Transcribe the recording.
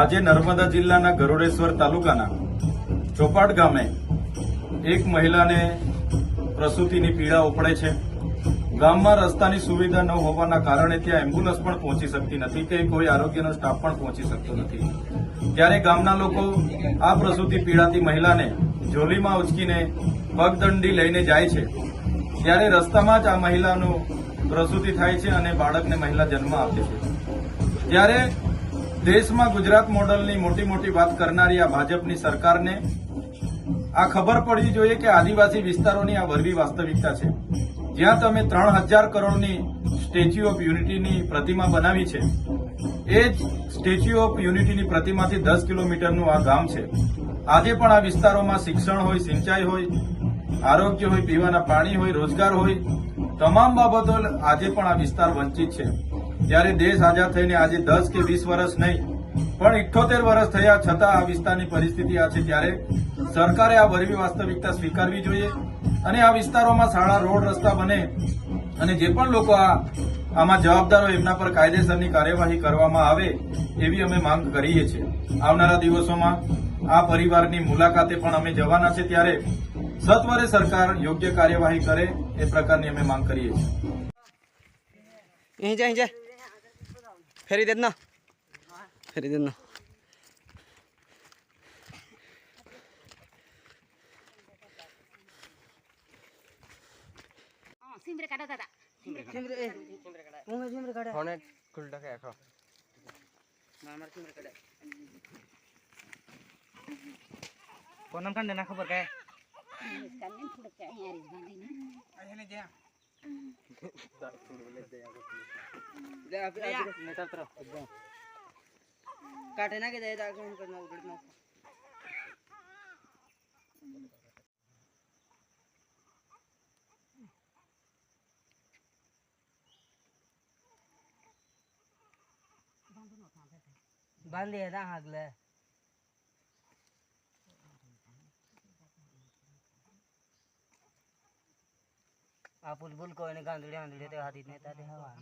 આજે નર્મદા જિલ્લાના ગરોડેશ્વર તાલુકાના ચોપાટ ગામે એક મહિલાને પ્રસૂતિની પીડા ઉપડે છે. ગામમાં રસ્તાની સુવિધા ન હોવાના કારણે ત્યાં એમ્બ્યુલન્સ પણ પહોંચી શકતી નથી કે કોઈ આરોગ્યનો સ્ટાફ પણ પહોંચી શકતો નથી. ત્યારે ગામના લોકો આ પ્રસૂતિ પીડાતી મહિલાને ઝોલીમાં ઉચકીને પગદંડી લઈને જાય છે. ત્યારે રસ્તામાં જ આ મહિલાનું પ્રસૂતિ થાય છે અને બાળકને મહિલા જન્મ આપે છે. ત્યારે દેશમાં ગુજરાત મોડલની મોટી મોટી વાત કરનારી આ ભાજપની સરકારને આ ખબર પડવી જોઈએ કે આદિવાસી વિસ્તારોની આ વરવી વાસ્તવિકતા છે. જ્યાં તમે ત્રણ હજાર કરોડની સ્ટેચ્યુ ઓફ યુનિટીની પ્રતિમા બનાવી છે, એ જ સ્ટેચ્યુ ઓફ યુનિટીની પ્રતિમાથી દસ કિલોમીટરનું આ ગામ છે. આજે પણ આ વિસ્તારોમાં શિક્ષણ હોય, સિંચાઈ હોય, આરોગ્ય હોય, પીવાના પાણી હોય, રોજગાર હોય, તમામ બાબતો આજે પણ આ વિસ્તાર વંચિત છે. જ્યારે દેશ આઝાદ થઈને આજે દસ કે વીસ વર્ષ નહીં, પણ ઇઠ્ઠોતેર વર્ષ થયા છતાં આ વિસ્તારની પરિસ્થિતિ આ છે ત્યારે સરકારે આ વરવી વાસ્તવિકતા સ્વીકારવી જોઈએ અને આ વિસ્તારોમાં શાળા, રોડ, રસ્તા બને અને જે પણ લોકો આ, આમાં જવાબદારો એમના પર કાયદેસરની કાર્યવાહી કરવામાં આવે એવી અમે માંગ કરીએ છીએ. આવનારા દિવસોમાં આ પરિવારની મુલાકાતે પણ અમે જવાના છે ત્યારે સત્વરે સરકાર યોગ્ય કાર્યવાહી કરે એ પ્રકારની અમે માંગ કરીએ છીએ. અહીં જા અહીં જા ફેરી દે જ ના ફેરી દે જ ના સિમરે કાઢો દાદા ફોને ખુલ્લા કે આખો ફોન કાંડે ના ખબર કે કાને થોડુંક અહીંયા બાંધીને કાટે નાખી દે આગળ કરી નાખો બાંધી હતા આગલે આ પુલ પુલ કોઈને ગાંધડી આંધડી તે હાથી નેતા તે હવા